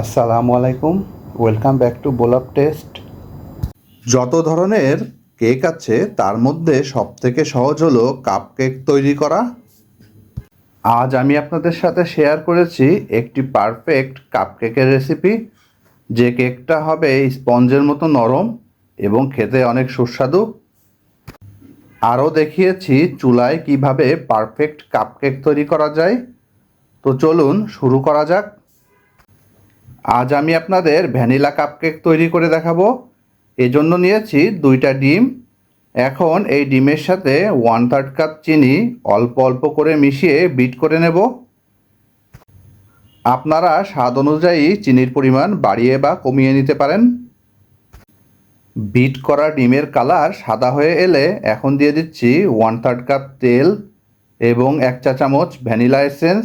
আসসালামু আলাইকুম। Welcome back to বোলাপ টেস্ট যত ধরনের কেক আছে, তার মধ্যে সবথেকে সহজ হলো কাপ কেক তৈরি করা। আজ আমি আপনাদের সাথে শেয়ার করেছি একটি পারফেক্ট কাপ কেকের রেসিপি যে কেকটা হবে স্পঞ্জের মতো নরম এবং খেতে অনেক সুস্বাদু। আরও দেখিয়েছি চুলায় কীভাবে পারফেক্ট কাপ কেক তৈরি করা যায়। তো চলুন শুরু করা যাক। আজ আমি আপনাদের ভ্যানিলা কাপকেক তৈরি করে দেখাবো। এজন্য নিয়েছি দুইটা ডিম। এখন এই ডিমের সাথে ওয়ান থার্ড কাপ চিনি অল্প অল্প করে মিশিয়ে বিট করে নেব। আপনারা স্বাদ অনুযায়ী চিনির পরিমাণ বাড়িয়ে বা কমিয়ে নিতে পারেন। বিট করা ডিমের কালার সাদা হয়ে এলে এখন দিয়ে দিচ্ছি ওয়ান থার্ড কাপ তেল এবং এক চা চামচ ভ্যানিলা এসেন্স।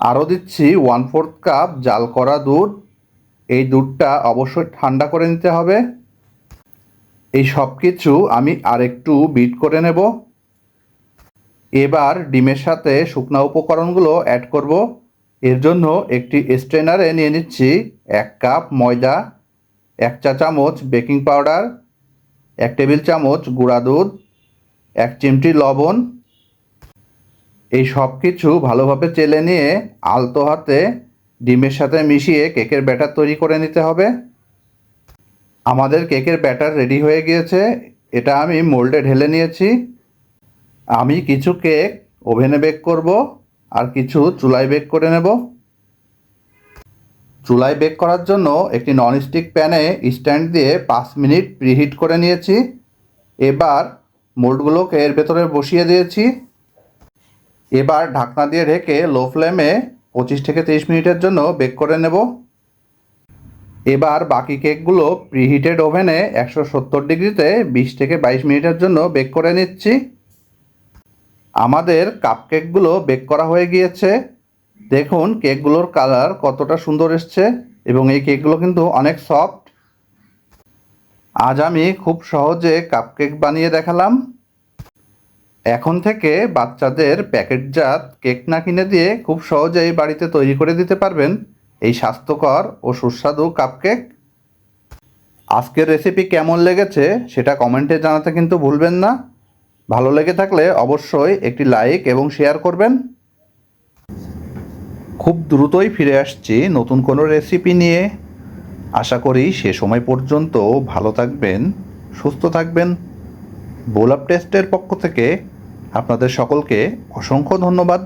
আরও দিচ্ছি ওয়ান ফোর্থ কাপ জাল করা দুধ। এই দুধটা অবশ্যই ঠান্ডা করে নিতে হবে। এই সব কিছু আমি আরেকটু বিট করে নেব। এবার ডিমের সাথে শুকনা উপকরণগুলো অ্যাড করব। এর জন্য একটি স্ট্রেনারে নিয়ে নিচ্ছি এক কাপ ময়দা, এক চা চামচ বেকিং পাউডার এক টেবিল চামচ গুঁড়া দুধ, এক চিমটি লবণ এই সব কিছু ভালোভাবে চেলে নিয়ে আলতো হাতে ডিমের সাথে মিশিয়ে কেকের ব্যাটার তৈরি করে নিতে হবে। আমাদের কেকের ব্যাটার রেডি হয়ে গিয়েছে। এটা আমি মোল্ডে ঢেলে নিয়েছি। আমি কিছু কেক ওভেনে বেক করব আর কিছু চুলায় বেক করে নেব। চুলায় বেক করার জন্য একটি ননস্টিক প্যানে স্ট্যান্ড দিয়ে পাঁচ মিনিট প্রিহিট করে নিয়েছি। এবার মোল্ডগুলোকে এর ভেতরে বসিয়ে দিয়েছি। এবার ঢাকনা দিয়ে ঢেকে লো ফ্লেমে পঁচিশ থেকে তিরিশ মিনিটের জন্য বেক করে নেব। এবার বাকি কেকগুলো প্রিহিটেড ওভেনে একশো সত্তর ডিগ্রিতে বিশ থেকে বাইশ মিনিটের জন্য বেক করে নিচ্ছি। আমাদের কাপ কেকগুলো বেক করা হয়ে গিয়েছে। দেখুন কেকগুলোর কালার কতটা সুন্দর এসছে এবং এই কেকগুলো কিন্তু অনেক সফট আজ আমি খুব সহজে কাপ কেক বানিয়ে দেখালাম। এখন থেকে বাচ্চাদের প্যাকেটজাত কেক না কিনে দিয়ে খুব সহজেই বাড়িতে তৈরি করে দিতে পারবেন এই স্বাস্থ্যকর ও সুস্বাদু কাপকেক আজকের রেসিপি কেমন লেগেছে সেটা কমেন্টে জানাতে কিন্তু ভুলবেন না। ভালো লেগে থাকলে অবশ্যই একটি লাইক এবং শেয়ার করবেন। খুব দ্রুতই ফিরে আসছি নতুন কোনো রেসিপি নিয়ে। আশা করি সে সময় পর্যন্ত ভালো থাকবেন, সুস্থ থাকবেন। বোলাপ টেস্টের পক্ষ থেকে আপনাদের সকলকে অসংখ্য ধন্যবাদ।